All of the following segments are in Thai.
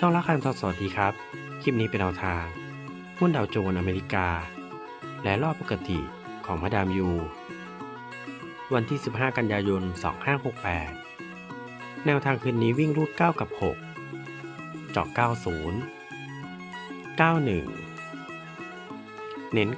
ช่องละคันทอสวัสดีครับ คลิปนี้เป็นแนวทาง หุ้นดาวโจนส์อเมริกา และรอบปกติของมาดามยู วันที่ 15 กันยายน 2568 แนวทางคืนนี้วิ่งรูด 9 กับ 6 เจาะ 90 91 เน้น 92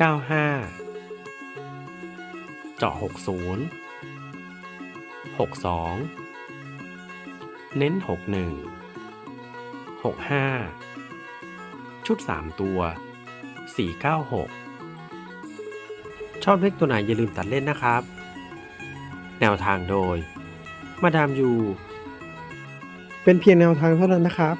95 เจาะ 60 62 เน้น 61 65 ชุด 3 ตัว 496 ชอบเลขตัวไหนอย่าลืมตัดเล่นนะครับ แนวทางโดย มาดามยู เป็นเพียงแนวทางเท่านั้นนะครับ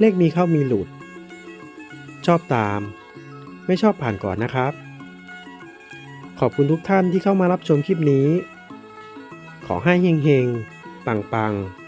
เลขมีเข้ามีหลุด ชอบตาม ไม่ชอบผ่านก่อนนะครับ ขอบคุณทุกท่านที่เข้ามารับชมคลิปนี้ ขอให้เฮงๆ ปังๆ